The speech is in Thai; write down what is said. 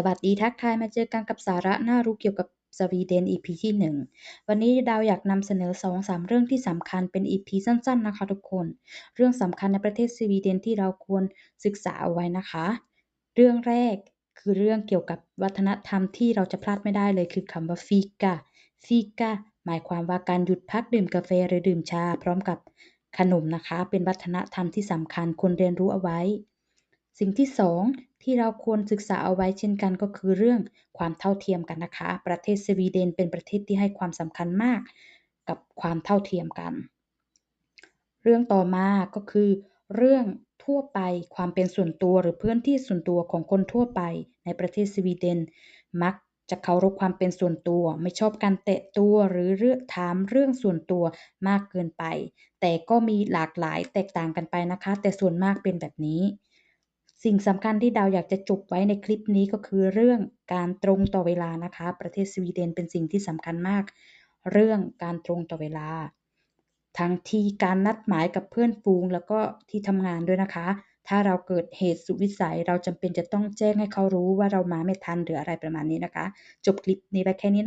สวัสดีทักทายมาเจอกันกับสาระน่ารู้เกี่ยวกับสวีเดน EP ที่ 1 วันนี้ดาวอยากนำเสนอ 2-3 เรื่องที่สำคัญเป็น EP สั้น ๆ นะคะทุกคน เรื่องสำคัญในประเทศสวีเดนที่เราควรศึกษาเอาไว้นะคะ เรื่องแรกคือเรื่องเกี่ยวกับวัฒนธรรมที่เราจะพลาดไม่ได้เลยคือคำว่า fika fika หมายความว่าการหยุดพักดื่มกาแฟหรือดื่มชา พร้อมกับขนมนะคะ เป็นวัฒนธรรมที่สำคัญควรเรียนรู้เอาไว้ สิ่งที่ 2 ที่เราควรศึกษาเอาไว้เช่นกันก็คือเรื่องความเท่าเทียมกันนะคะ ประเทศสวีเดนเป็นประเทศที่ให้ความสำคัญมากกับความเท่าเทียมกัน เรื่องต่อมาก็คือ เรื่องทั่วไปความเป็นส่วนตัวหรือพื้นที่ส่วนตัวของคนทั่วไปในประเทศสวีเดน มักจะเคารพความเป็นส่วนตัว ไม่ชอบการแตะตัวหรือเรื่องถามเรื่องส่วนตัวมากเกินไป แต่ก็มีหลากหลายแตกต่างกันไปนะคะ แต่ส่วนมากเป็นแบบนี้ สิ่งสำคัญที่ดาวอยากจะจบไว้ในคลิปนี้ก็คือเรื่องการตรงต่อเวลานะคะ ประเทศสวีเดนเป็นสิ่งที่สำคัญมาก เรื่องการตรงต่อเวลา ทั้งที่การนัดหมายกับเพื่อนฝูงแล้วก็ที่ทำงานด้วยนะคะ ถ้าเราเกิดเหตุสุดวิสัยเราจำเป็นจะต้องแจ้งให้เขารู้ว่าเรามาไม่ทันหรืออะไรประมาณนี้นะคะ จบคลิปนี้ไว้แค่นี้นะ